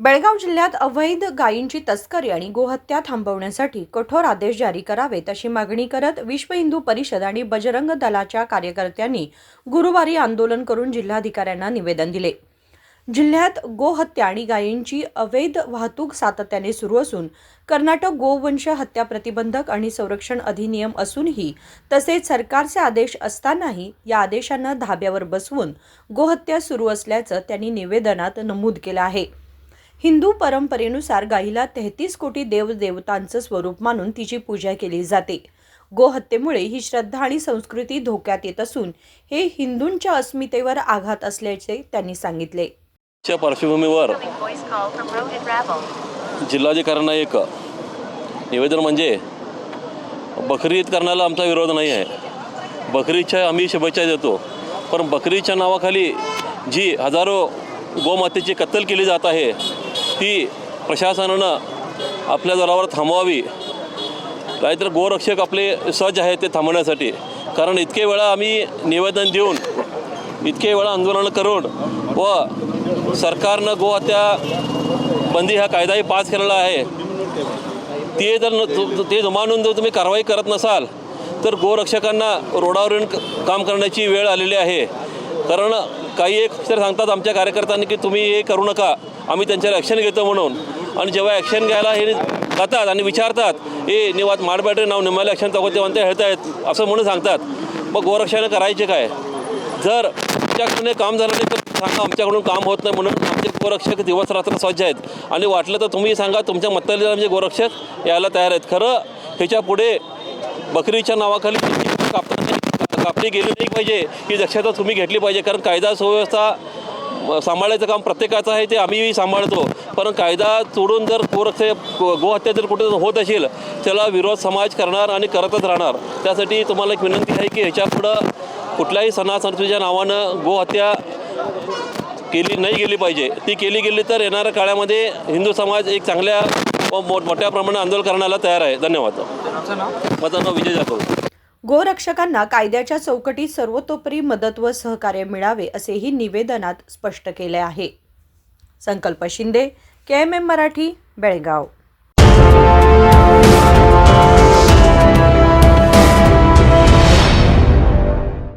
बेळगाव जिल्ह्यात अवैध गायींची तस्करी आणि गोहत्या थांबवण्यासाठी कठोर आदेश जारी करावेत अशी मागणी करत विश्व हिंदू परिषद आणि बजरंग दलाच्या कार्यकर्त्यांनी गुरुवारी आंदोलन करून जिल्हाधिकाऱ्यांना निवेदन दिले. जिल्ह्यात गोहत्या आणि गायींची अवैध वाहतूक सातत्याने सुरू असून कर्नाटक गोवंश हत्या प्रतिबंधक आणि संरक्षण अधिनियम असूनही तसेच सरकारचे आदेश असतानाही या आदेशांना धाब्यावर बसवून गोहत्या सुरू असल्याचं त्यांनी निवेदनात नमूद केलं आहे. हिंदू परंपरेनुसार गायीला तेहतीस कोटी देवदेवतांचं स्वरूप मानून तिची पूजा केली जाते. गोहत्येमुळे ही श्रद्धा आणि संस्कृती धोक्यात येत असून हे हिंदूंच्या अस्मितेवर आघात असल्याचे त्यांनी सांगितले. च्या पार्श्वभूमीवर जिल्हाधिकाऱ्यांना एक निवेदन म्हणजे बकरी ईद करण्याला आमचा विरोध नाही आहे. बकरीच्या आम्ही शुभेच्छा देतो. पण बकरीच्या नावाखाली जी हजारो गोमातेची कत्तल केली जात आहे ती प्रशासनानं आपल्या जोरावर थांबवावी. नाहीतर गोरक्षक आपले सज्ज आहेत ते थांबवण्यासाठी. कारण इतके वेळा आम्ही निवेदन देऊन इतके वेळा आंदोलन करून व सरकारनं गोहत्या बंदी हा कायदाही पास केलेला आहे. ते जर न- ते जमानून जर तुम्ही कारवाई करत नसाल तर गोरक्षकांना रोडावर येऊन काम करण्याची वेळ आलेली आहे. कारण काही एक सर सांगतात आमच्या कार्यकर्त्यांनी की तुम्ही हे करू नका आम्ही त्यांच्यावर ॲक्शन घेतो म्हणून. आणि जेव्हा ॲक्शन घ्यायला हे जातात आणि विचारतात हे निवात माडबॅटरी नाव निमाले ॲक्शन तगोते म्हणते आहेत असं म्हणून सांगतात. मग गोरक्षाने करायचे काय? जर तुमच्याकडून काम झालं नाही तर सांगा आमच्याकडून काम होत नाही म्हणून आमचे गोरक्षक दिवस रात्र सज्ज आहेत. आणि वाटलं तर तुम्ही सांगा तुमच्या मतदार म्हणजे गोरक्षक यायला तयार आहेत. खरं ह्याच्या पुढे बकरीच्या नावाखाली कापतात कापणी गेली नाही पाहिजे ही दक्षता तुम्ही घेतली पाहिजे. कारण कायदा सुव्यवस्था सांभाळायचं काम प्रत्येकाचं आहे ते आम्हीही सांभाळतो. पण कायदा तोडून जर गोरक्ष गोहत्या जर कुठे होत असेल त्याला विरोध समाज करणार आणि करतच राहणार. त्यासाठी तुम्हाला एक विनंती आहे की ह्याच्यापुढं कुठल्याही सणा संस्कृतीच्या नावानं गोहत्या केली नाही गेली पाहिजे. ती केली गेली तर येणाऱ्या काळामध्ये हिंदू समाज एक चांगल्या व मोठ मोठ्या प्रमाणात आंदोलन करण्याला तयार आहे. धन्यवाद. माझं नाव विजय जाधव. गोरक्षकांना कायद्याच्या चौकटीत सर्वतोपरी मदत व सहकार्य मिळावे असेही निवेदनात स्पष्ट केले आहे. Sankalp Shinde K M M Marathi Belgaum.